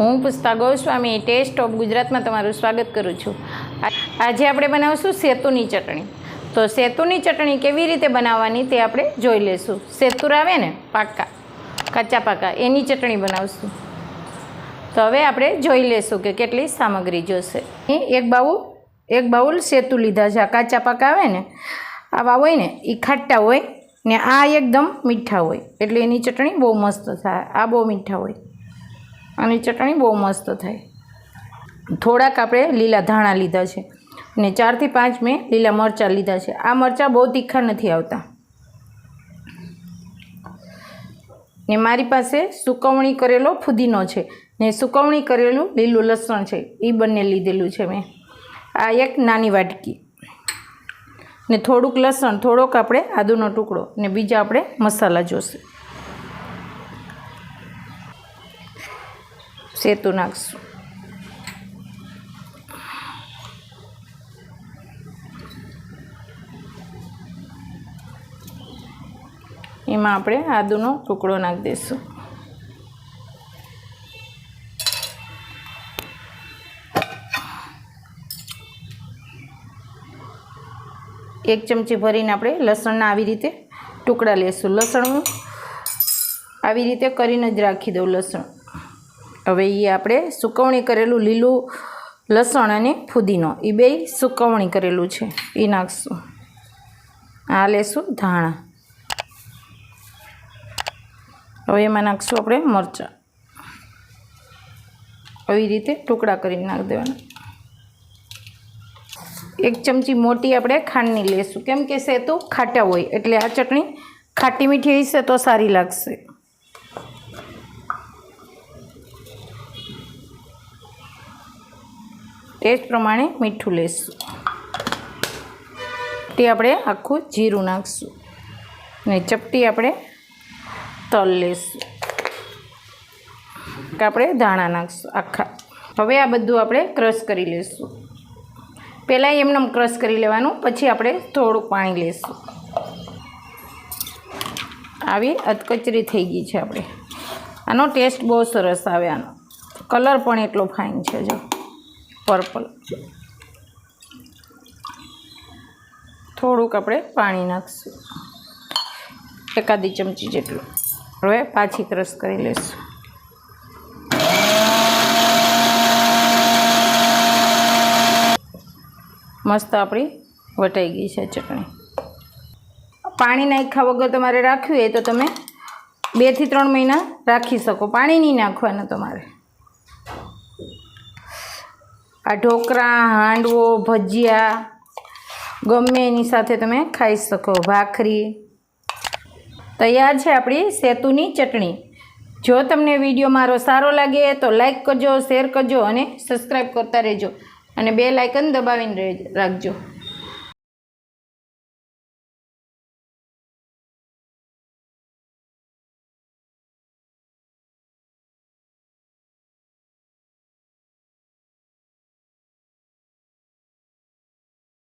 હું Pushpa Goswami test of ગુજરાતમાં તમારું સ્વાગત કરું છું. આજે આપણે બનાવશું સેતુની ચટણી. તો સેતુની ચટણી કેવી રીતે બનાવવાની તે આપણે જોઈ લઈશું. સેતુર આવે ને પાકા કાચા પાકા, એની ચટણી બનાવશું. તો હવે આપણે જોઈ લઈશું કે કેટલી સામગ્રી જોશે. એક બાઉલ એક બાઉલ સેતુ લીધા છે. કાચા પાકા આવે ને, આવા હોય ને એ ખાટા હોય ને, આ એકદમ મીઠા હોય. એટલે એની ચટણી બહુ મસ્ત થાય. આ બહુ મીઠા હોય. આની ચટણી બહુ મસ્ત થાય. થોડાક આપણે લીલા ધાણા લીધા છે ને ચારથી પાંચ મેં લીલા મરચાં લીધા છે. આ મરચાં બહુ તીખા નથી આવતા. ને મારી પાસે સુકવણી કરેલો ફુદીનો છે ને સુકવણી કરેલું લીલું લસણ છે. એ બંને લીધેલું છે મેં. આ એક નાની વાટકી. ને થોડુંક લસણ, થોડોક આપણે આદુનો ટુકડો ને બીજા આપણે મસાલા જોશે. સેતુ નાખશું. એમાં આપણે આદુનો ટુકડો નાખી દઈશું. એક ચમચી ભરીને આપણે લસણના આવી રીતે ટુકડા લેશું. લસણ આવી રીતે કરીને જ રાખી દઉં લસણ. હવે એ આપણે સુકવણી કરેલું લીલું લસણ અને ફુદીનો એ બે સુકવણી કરેલું છે. એ નાખશું. આ લેશું ધાણા. હવે એમાં નાખશું આપણે મરચાં. આવી રીતે ટુકડા કરીને નાખી દેવાના. એક ચમચી મોટી આપણે ખાંડની લેશું. કેમ કે સેતું ખાટા હોય, એટલે આ ચટણી ખાટી મીઠી હશે તો સારી લાગશે. ટેસ્ટ પ્રમાણે મીઠું લેશું. તે આપણે આખું જીરું નાખશું. ને ચપટી આપણે તલ લેશું. કે આપણે ધાણા નાખશું આખા. હવે આ બધું આપણે ક્રશ કરી લઈશું પહેલાં એમને ક્રશ કરી લેવાનું, પછી આપણે થોડું પાણી લેશું. આવી અધકચરી થઈ ગઈ છે આપણે. આનો ટેસ્ટ બહુ સરસ આવે આનો. કલર પણ એટલો ફાઇન છે, જો. પર્પલ. થોડુંક આપણે પાણી નાખશું. એકાદી ચમચી જેટલું. હવે પાછી ક્રશ કરી લઈશું. મસ્ત આપણી વટાઈ ગઈ છે ચટણી. પાણી નાખ્યા વગર તમારે રાખ્યું હોય તો તમે બેથી ત્રણ મહિના રાખી શકો. પાણી નહીં નાખવાનું તમારે. આ ઢોકળા હાંડવો, ભજીયા ગમે એની સાથે તમે ખાઈ શકો. ભાખરી. તૈયાર છે આપણી સેતુની ચટણી. જો તમને વીડિયો મારો સારો લાગે તો લાઈક કરજો, શેર કરજો અને સબસ્ક્રાઈબ કરતા રહેજો અને બે લાઇકન દબાવીને રાખજો.